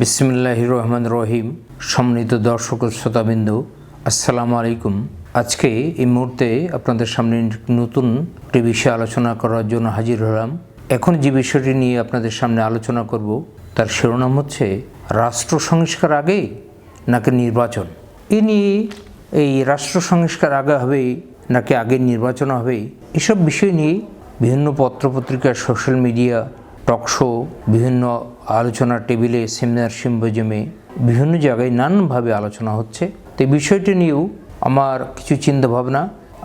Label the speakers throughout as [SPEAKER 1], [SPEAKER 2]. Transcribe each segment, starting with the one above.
[SPEAKER 1] বিসমিল্লাহ রহমান রহিম। সম্মানিত দর্শক শ্রোতাবিন্দু, আসসালামু আলাইকুম। আজকে এই মুহূর্তে আপনাদের সামনে নতুন একটি বিষয়ে আলোচনা করার জন্য হাজির হলাম। এখন যে বিষয়টি নিয়ে আপনাদের সামনে আলোচনা করব, তার শিরোনাম হচ্ছে রাষ্ট্র সংস্কার আগে নাকি নির্বাচন? এ নিয়ে এই রাষ্ট্র সংস্কার আগে হবে নাকি আগে নির্বাচন হবে, এসব বিষয় নিয়ে বিভিন্ন পত্রপত্রিকা সোশ্যাল মিডিয়া টক শো বিভিন্ন আলোচনার টেবিলে সেমিনার সিম্পোজিয়ামে বিভিন্ন জায়গায় নানানভাবে আলোচনা হচ্ছে। তো এই বিষয়টি নিয়েও আমার কিছু চিন্তাভাবনা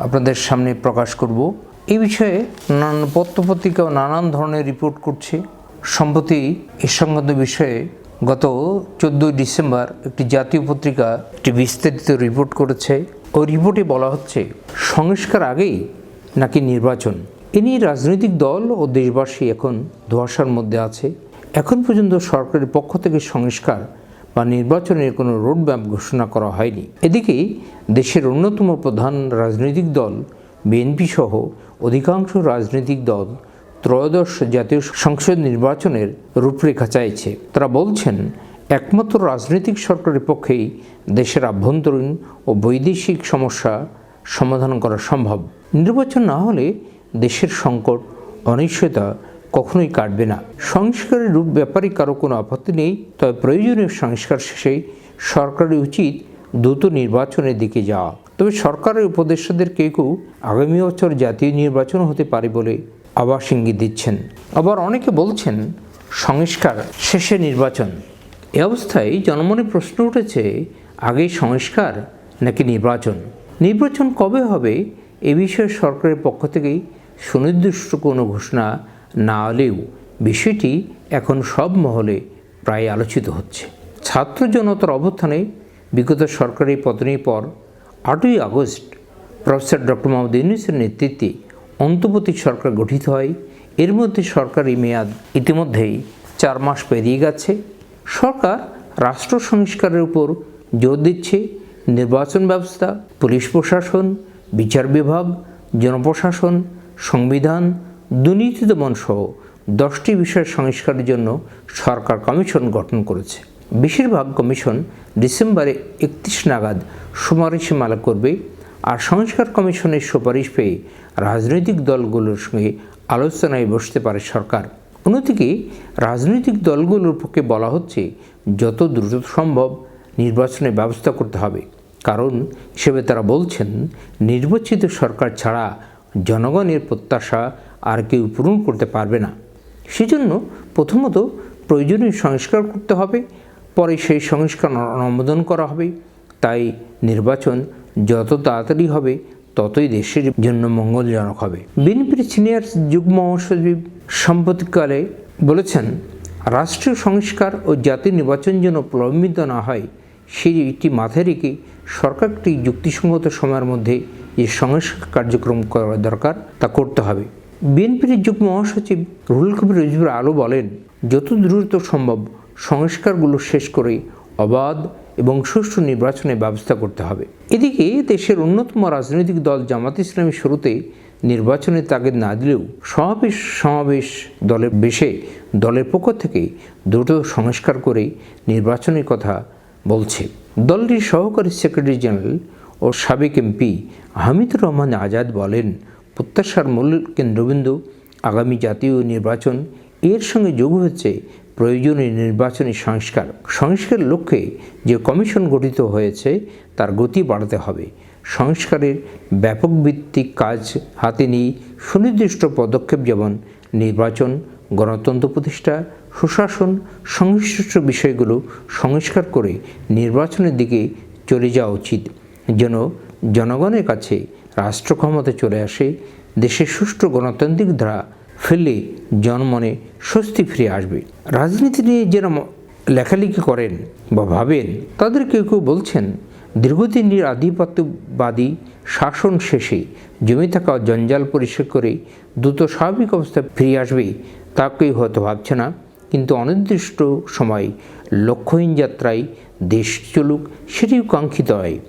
[SPEAKER 1] আপনাদের সামনে প্রকাশ করব। এই বিষয়ে নানান পত্রপত্রিকাও নানান ধরনের রিপোর্ট করছে। সম্প্রতি এ সংক্রান্ত বিষয়ে গত চোদ্দোই ডিসেম্বর একটি জাতীয় পত্রিকা একটি বিস্তারিত রিপোর্ট করেছে। ওই রিপোর্টে বলা হচ্ছে, সংস্কার আগেই নাকি নির্বাচন? এ রাজনৈতিক দল ও দেশবাসী এখন ধোয়াশার মধ্যে আছে। এখন পর্যন্ত সরকারের পক্ষ থেকে সংস্কার বা নির্বাচনের কোনো রোডম্যাপ ঘোষণা করা হয়নি। এদিকে দেশের অন্যতম প্রধান রাজনৈতিক দল, বিএনপি সহ অধিকাংশ রাজনৈতিক দল ত্রয়োদশ জাতীয় সংসদ নির্বাচনের রূপরেখা চাইছে। তারা বলছেন, একমাত্র রাজনৈতিক সরকারের পক্ষেই দেশের আভ্যন্তরীণ ও বৈদেশিক সমস্যা সমাধান করা সম্ভব। নির্বাচন না হলে দেশের সংকট, অনিশ্চয়তা কখনোই কাটবে না। সংস্কারের রূপ ব্যাপারে কারও কোনো আপত্তি নেই, তবে প্রয়োজনীয় সংস্কার শেষে সরকারের উচিত দ্রুত নির্বাচনের দিকে যাওয়া। তবে সরকারের উপদেষ্টাদের কেউ কেউ আগামী বছর জাতীয় নির্বাচন হতে পারে বলে আবার ইঙ্গিত দিচ্ছেন। আবার অনেকে বলছেন, সংস্কার শেষে নির্বাচন। এ অবস্থায় জনমনে প্রশ্ন উঠেছে, আগে সংস্কার নাকি নির্বাচন? নির্বাচন কবে হবে, এ বিষয়ে সরকারের পক্ষ থেকেই সুনির্দিষ্ট কোনো ঘোষণা না হলেও বিষয়টি এখন সব মহলে প্রায় আলোচিত হচ্ছে। ছাত্র জনতার অভ্যুত্থানে বিগত সরকারের পতনের পর আটই আগস্ট প্রফেসর ডক্টর মোহাম্মদ ইউনুসের নেতৃত্বে অন্তর্বর্তী সরকার গঠিত হয়। এর মধ্যে সরকারি মেয়াদ ইতিমধ্যেই চার মাস পেরিয়ে গেছে। সরকার রাষ্ট্র সংস্কারের উপর জোর দিচ্ছে। নির্বাচন ব্যবস্থা, পুলিশ প্রশাসন, বিচার বিভাগ, জনপ্রশাসন সংবিধান দুর্নীতি দমন সহ দশটি বিষয় সংস্কারের জন্য সরকার কমিশন গঠন করেছে। বেশিরভাগ কমিশন ডিসেম্বরে একত্রিশ নাগাদ সুপারিশমালা করবে আর সংস্কার কমিশনের সুপারিশ পেয়ে রাজনৈতিক দলগুলোর সঙ্গে আলোচনায় বসতে পারে সরকার। অন্যদিকে রাজনৈতিক দলগুলোর পক্ষে বলা হচ্ছে, যত দ্রুত সম্ভব নির্বাচনের ব্যবস্থা করতে হবে। কারণ হিসেবে তারা বলছেন, নির্বাচিত সরকার ছাড়া জনগণের প্রত্যাশা আর কেউ পূরণ করতে পারবে না। সেজন্য প্রথমত প্রয়োজনীয় সংস্কার করতে হবে, পরে সেই সংস্কার অনুমোদন করা হবে। তাই নির্বাচন যত তাড়াতাড়ি হবে, ততই দেশের জন্য মঙ্গলজনক হবে। বিএনপির সিনিয়র যুগ্ম মহাসচিব সম্প্রতিকালে বলেছেন, রাষ্ট্রীয় সংস্কার ও জাতীয় নির্বাচন যেন প্রলম্বিত না হয় সেইটি মাথায় রেখে সরকারটি যুক্তিসঙ্গত সময়ের মধ্যে যে সংস্কার কার্যক্রম করা দরকার, তা করতে হবে। বিএনপির যুগ্ম মহাসচিব রুহুল কবির রিজভুর আলো বলেন, যত দ্রুত সম্ভব সংস্কারগুলো শেষ করে অবাধ এবং সুষ্ঠু নির্বাচনের ব্যবস্থা করতে হবে। এদিকে দেশের অন্যতম রাজনৈতিক দল জামাত ইসলামী শুরুতে নির্বাচনের তাগিদ না দিলেও সমাবেশ সমাবেশ দলের বেশে দলের পক্ষ থেকে দ্রুত সংস্কার করে নির্বাচনের কথা বলছে। দলটির সহকারী সেক্রেটারি জেনারেল ও সাবেক এমপি হামিদুর রহমান আজাদ বলেন, প্রত্যাশার মূল কেন্দ্রবিন্দু আগামী জাতীয় নির্বাচন। এর সঙ্গে যোগ হচ্ছে প্রয়োজনীয় নির্বাচনী সংস্কার। সংস্কারের লক্ষ্যে যে কমিশন গঠিত হয়েছে, তার গতি বাড়াতে হবে। সংস্কারের ব্যাপক ভিত্তিক কাজ হাতে নিয়ে সুনির্দিষ্ট পদক্ষেপ যেমন নির্বাচন, গণতন্ত্র প্রতিষ্ঠা, সুশাসন, সংশ্লিষ্ট বিষয়গুলো সংস্কার করে নির্বাচনের দিকে চলে যাওয়া উচিত। যেন জনগণের কাছে রাষ্ট্র ক্ষমতা চলে আসে, দেশের সুষ্ঠু গণতান্ত্রিক ধারা ফেললে জনমনে স্বস্তি ফিরে আসবে। রাজনীতি নিয়ে যারা লেখালেখি করেন বা ভাবেন, তাদের কেউ কেউ বলছেন দীর্ঘদিনের আধিপত্যবাদী শাসন শেষে জমে থাকা জঞ্জাল পরিষ্কার করে দ্রুত স্বাভাবিক অবস্থা ফিরে আসবে, তা কেউ হয়তো ভাবছে না। কিন্তু অনির্দিষ্ট সময় লক্ষ্যহীন যাত্রায় দেশ চলুক সেটিও কাঙ্ক্ষিত হয়।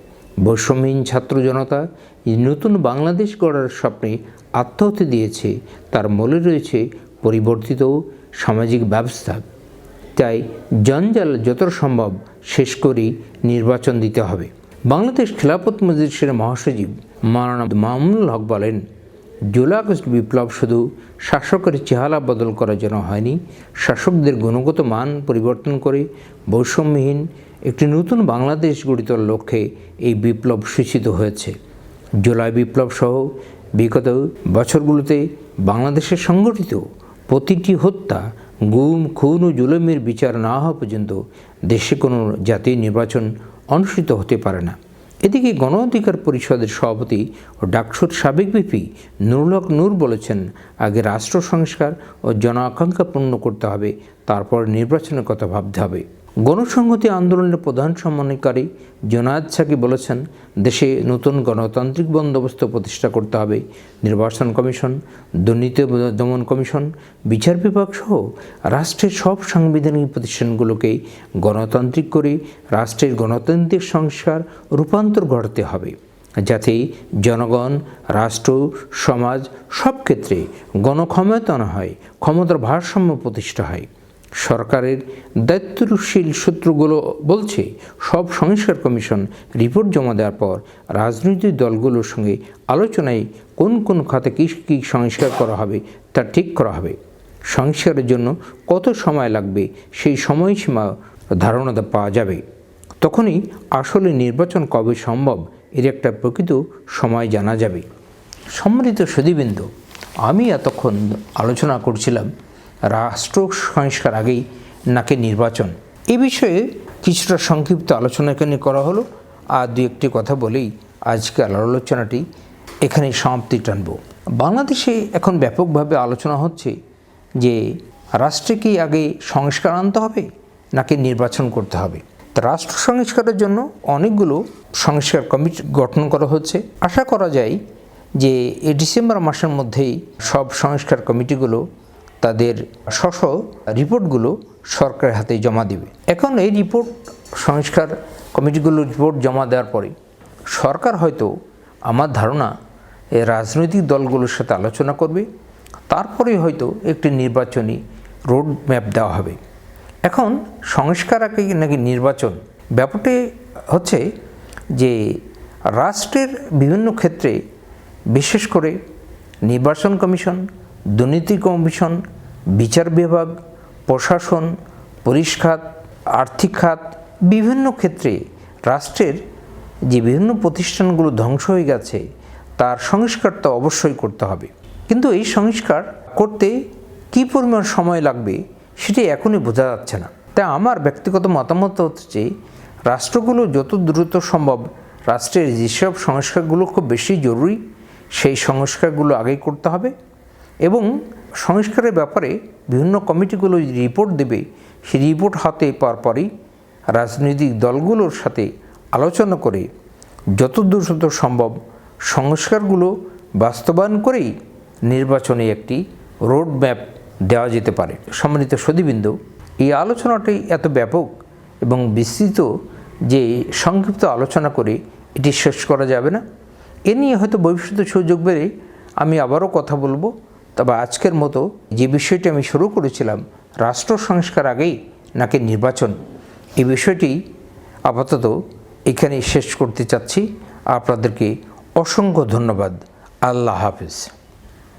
[SPEAKER 1] বৈষম্যহীন ছাত্র জনতা নতুন বাংলাদেশ গড়ার স্বপ্নে আত্মাহতি দিয়েছে, তার মূলে রয়েছে পরিবর্তিত সামাজিক ব্যবস্থা। তাই জঞ্জাল যত সম্ভব শেষ করেই নির্বাচন দিতে হবে। বাংলাদেশ খেলাফত মজলিসের মহাসচিব মাওলানা মামুনুল হক বলেন, জুলাই আগস্ট বিপ্লব শুধু শাসকের চেহারা বদল করার জন্য হয়নি, শাসকদের গুণগত মান পরিবর্তন করে বৈষম্যহীন একটি নতুন বাংলাদেশ গড়ে তোলার লক্ষ্যে এই বিপ্লব সূচিত হয়েছে। জুলাই বিপ্লব সহ বিগত বছরগুলোতে বাংলাদেশে সংগঠিত প্রতিটি হত্যা, গুম, খুন ও জুলুমের বিচার না হওয়া পর্যন্ত দেশে কোনো জাতীয় নির্বাচন অনুষ্ঠিত হতে পারে না। এদিকে গণ অধিকার পরিষদের সভাপতি ও ডাকসুর সাবেক বিপি নুরুলক নূর বলেছেন, আগে রাষ্ট্র সংস্কার ও জন আকাঙ্ক্ষা পূর্ণ করতে হবে, তারপর নির্বাচনের কথা ভাবতে হবে। গণসংহতি আন্দোলনের প্রধান সমন্বয়কারী জোনায়দ সাকি বলেছেন, দেশে নতুন গণতান্ত্রিক বন্দোবস্ত প্রতিষ্ঠা করতে হবে। নির্বাচন কমিশন, দুর্নীতি দমন কমিশন, বিচার বিভাগ সহ রাষ্ট্রের সব সাংবিধানিক প্রতিষ্ঠানগুলোকে গণতান্ত্রিক করে রাষ্ট্রের গণতান্ত্রিক সংস্কার রূপান্তর ঘটাতে হবে, যাতে জনগণ, রাষ্ট্র, সমাজ সব ক্ষেত্রে গণক্ষমতায়ন হয়, ক্ষমতার ভারসাম্য প্রতিষ্ঠা হয়। সরকারের দায়িত্বশীল সূত্রগুলো বলছে, সব সংস্কার কমিশন রিপোর্ট জমা দেওয়ার পর রাজনৈতিক দলগুলোর সঙ্গে আলোচনায় কোন কোন খাতে কী কী সংস্কার করা হবে তা ঠিক করা হবে। সংস্কারের জন্য কত সময় লাগবে সেই সময়সীমা ধারণা পাওয়া যাবে। তখনই আসলে নির্বাচন কবে সম্ভব এর একটা প্রকৃত সময় জানা যাবে। সম্মানিত সুদীবৃন্দ আমি এতক্ষণ আলোচনা করছিলাম রাষ্ট্র সংস্কার আগেই নাকি নির্বাচন? এ বিষয়ে কিছুটা সংক্ষিপ্ত আলোচনা এখানে করা হলো। আর দু একটি কথা বলেই আজকের আলোচনাটি এখানে সমাপ্তি টানব। বাংলাদেশে এখন ব্যাপকভাবে আলোচনা হচ্ছে যে রাষ্ট্রে কি আগে সংস্কার আনতে হবে নাকি নির্বাচন করতে হবে? রাষ্ট্র সংস্কারের জন্য অনেকগুলো সংস্কার কমিটি গঠন করা হচ্ছে। আশা করা যায় যে এই ডিসেম্বর মাসের মধ্যেই সব সংস্কার কমিটিগুলো তাদের স্ব রিপোর্টগুলো সরকারের হাতে জমা দেবে। এখন এই রিপোর্ট সংস্কার কমিটিগুলোর রিপোর্ট জমা দেওয়ার পরে সরকার হয়তো আমার ধারণা এই রাজনৈতিক দলগুলোর সাথে আলোচনা করবে তারপরে হয়তো একটি নির্বাচনী রোড ম্যাপ দেওয়া হবে। এখন সংস্কার আগে নাকি নির্বাচন? ব্যাপারটি হচ্ছে যে রাষ্ট্রের বিভিন্ন ক্ষেত্রে বিশেষ করে নির্বাচন কমিশন দুর্নীতি কমিশন, বিচার বিভাগ, প্রশাসন, পুলিশ খাত, আর্থিক খাত, বিভিন্ন ক্ষেত্রে রাষ্ট্রের যে বিভিন্ন প্রতিষ্ঠানগুলো ধ্বংস হয়ে গেছে, তার সংস্কার তো অবশ্যই করতে হবে। কিন্তু এই সংস্কার করতে কী পরিমাণ সময় লাগবে, সেটি এখনই বোঝা যাচ্ছে না। তাই আমার ব্যক্তিগত মতামত হচ্ছে রাষ্ট্রগুলো যত দ্রুত সম্ভব রাষ্ট্রের যেসব সংস্কারগুলো খুব বেশি জরুরি, সেই সংস্কারগুলো আগেই করতে হবে। এবং সংস্কারের ব্যাপারে বিভিন্ন কমিটিগুলো রিপোর্ট দেবে সেই রিপোর্ট হাতে পাওয়ার পরেই রাজনৈতিক দলগুলোর সাথে আলোচনা করে যত দ্রুত সম্ভব সংস্কারগুলো বাস্তবায়ন করেই নির্বাচনে একটি রোড ম্যাপ দেওয়া যেতে পারে। সম্মানিত সদীবৃন্দ এই আলোচনাটি এত ব্যাপক এবং বিস্তৃত যে সংক্ষিপ্ত আলোচনা করে এটি শেষ করা যাবে না। এ নিয়ে হয়তো ভবিষ্যতে সুযোগ বেড়ে আমি আবারও কথা বলব। তবে আজকের মতো যে বিষয়টি আমি শুরু করেছিলাম, রাষ্ট্র সংস্কার আগেই নাকি নির্বাচন? এই বিষয়টি আপাতত এখানেই শেষ করতে চাচ্ছি। আপনাদেরকে অসংখ্য ধন্যবাদ। আল্লাহ হাফিজ।